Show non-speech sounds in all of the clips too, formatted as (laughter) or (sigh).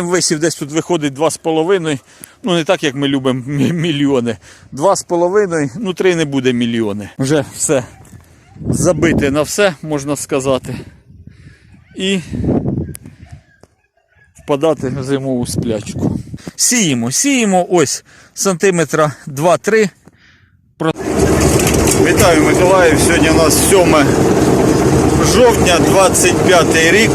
Висів десь тут виходить 2,5. Ну не так, як ми любимо мільйони. 2,5, ну 3 не буде мільйони. Вже все забите на все, можна сказати. І впадати в зимову сплячку. Сіємо, сіємо ось сантиметра 2-3. Вітаю Миколаїв. Сьогодні у нас 7 жовтня, 25 рік.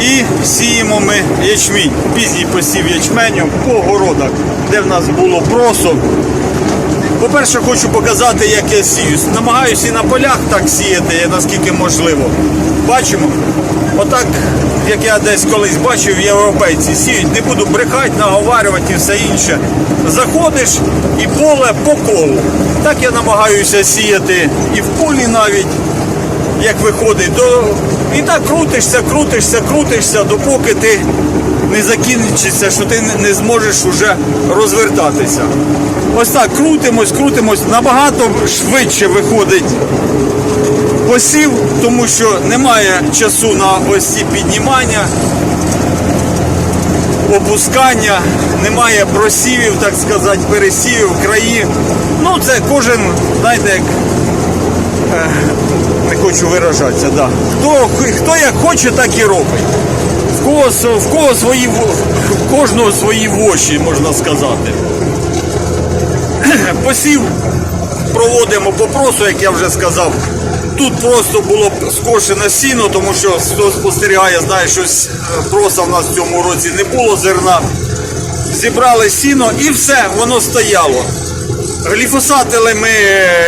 І сіємо ми ячмінь. Пізній посів ячменю по городах, де в нас було просо. По-перше, хочу показати, як я сію. Намагаюся і на полях так сіяти, наскільки можливо. Бачимо. Отак, як я десь колись бачив, європейці сіють. Не буду брехати, наговарювати і все інше. Заходиш і поле по колу. Так я намагаюся сіяти і в полі навіть як виходить, до... і так крутишся, крутишся, крутишся, допоки ти не закінчиться, що ти не зможеш уже розвертатися. Ось так крутимось, крутимось, набагато швидше виходить посів, тому що немає часу на ось ці піднімання, опускання, немає просівів, так сказати, пересівів, краї. Ну, це кожен, знаєте, як не хочу виражатися, да. Хто, хто як хоче, так і робить. В кого, в кого свої в кожного свої воші, можна сказати. (clears throat) Посів проводимо по просу, як я вже сказав. Тут просто було скошене сіно, тому що хто спостерігає, знає, що проса в нас в цьому році не було зерна. Зібрали сіно і все, воно стояло. Гліфосатили ми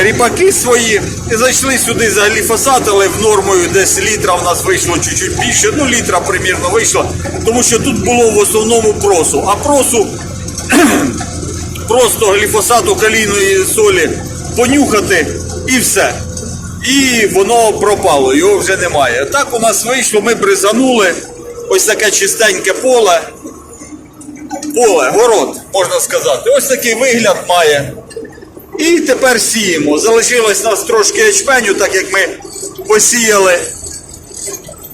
ріпаки свої і зайшли сюди, загліфосатили в нормою десь літра в нас вийшло чуть-чуть більше, ну літра примірно вийшло, тому що тут було в основному просу. А просу (clears throat) просто гліфосату калійної солі понюхати і все. І воно пропало, його вже немає. Так у нас вийшло, ми бризанули ось таке чистеньке поле. Поле, город, можна сказати. Ось такий вигляд має. І тепер сіємо. Залишилось нас трошки ячменю, так як ми посіяли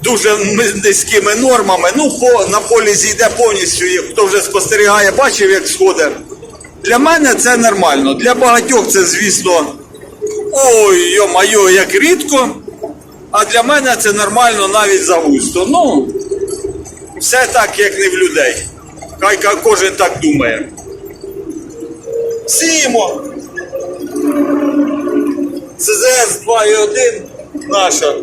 дуже низькими нормами. Ну, по, на полі зійде повністю, хто вже спостерігає, бачив, як сходить. Для мене це нормально. Для багатьох це, звісно, ой, йо-майо, як рідко. А для мене це нормально навіть загусто. Ну, все так, як не в людей. Хай кожен так думає. Сіємо. ЦЗС 2.1 наша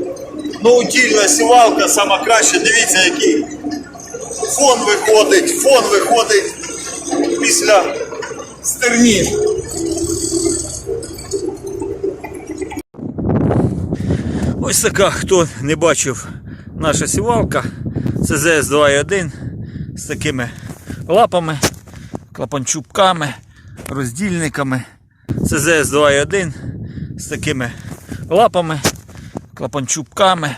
ноутільна сівалка, сама краща. Дивіться, який фон виходить, фон виходить після стерні. Ось така, хто не бачив наша сівалка, ЦЗС 2.1 з такими лапами, клапанчубками, роздільниками. ЦЗС 2.1 з такими лапами, клапанчубками,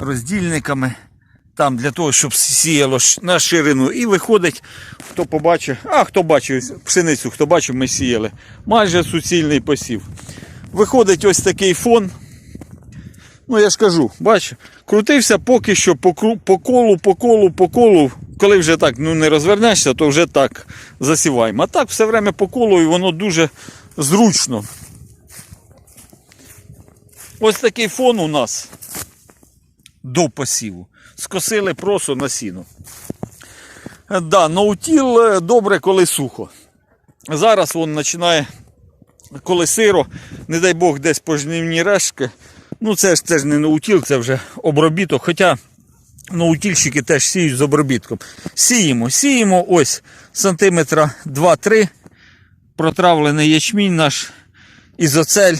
роздільниками. Там для того, щоб сіяло на ширину. І виходить, хто побачив, а хто бачив пшеницю, хто бачив, ми сіяли. Майже суцільний посів. Виходить ось такий фон. Ну, я ж кажу, бач, крутився поки що по, по колу, по колу, по колу. Коли вже так ну, не розвернешся, то вже так засіваємо. А так все время по колу і воно дуже зручно. Ось такий фон у нас до посіву. Скосили просо на сіно. Да, ноутіл е, добре, коли сухо. Зараз він починає, коли сиро, не дай Бог, десь пожнивні решки. Ну, це ж це ж не ноутіл, це вже обробіток. Хоча ноутільщики теж сіють з обробітком. Сіємо, сіємо ось сантиметра 2-3. Протравлений ячмінь наш ізоцель.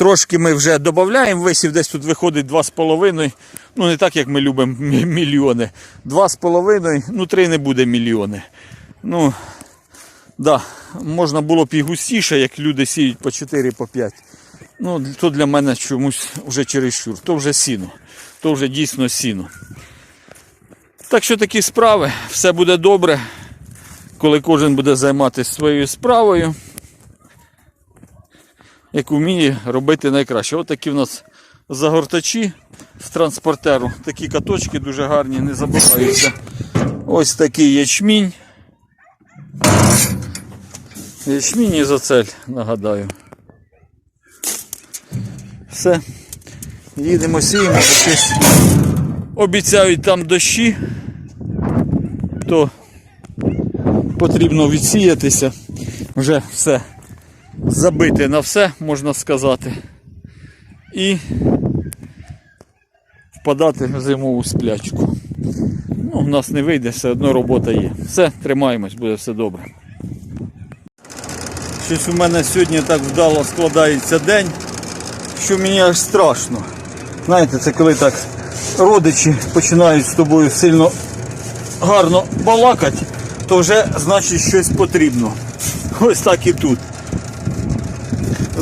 Трошки ми вже додаємо, висів десь тут виходить 2,5. Ну, не так, як ми любимо мільйони. 2,5, ну 3 не буде мільйони. Ну, да, можна було б і густіше, як люди сіють по 4, по 5. Ну, то для мене чомусь вже чересчур. То вже сіно. То вже дійсно сіно. Так що такі справи, все буде добре, коли кожен буде займатися своєю справою як вміє робити найкраще. Ось такі в нас загортачі з транспортеру. Такі каточки дуже гарні, не забуваються. Ось такий ячмінь. Ячмінь і зацель, нагадаю. Все. Їдемо сіємо, поки обіцяють там дощі, то потрібно відсіятися. Вже все забити на все, можна сказати. І впадати в зимову сплячку. Ну, у нас не вийде, все одно робота є. Все, тримаємось, буде все добре. Щось у мене сьогодні так вдало складається день, що мені аж страшно. Знаєте, це коли так родичі починають з тобою сильно гарно балакати, то вже значить щось потрібно. Ось так і тут.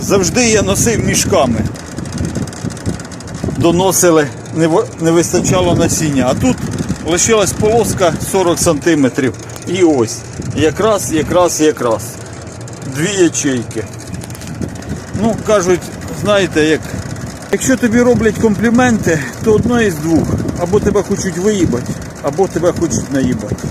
Завжди я носив мішками. Доносили, не, вистачало насіння. А тут лишилась полоска 40 см. І ось. Якраз, якраз, якраз. Дві ячейки. Ну, кажуть, знаєте, як. Якщо тобі роблять компліменти, то одно із двох. Або тебе хочуть виїбати, або тебе хочуть наїбати.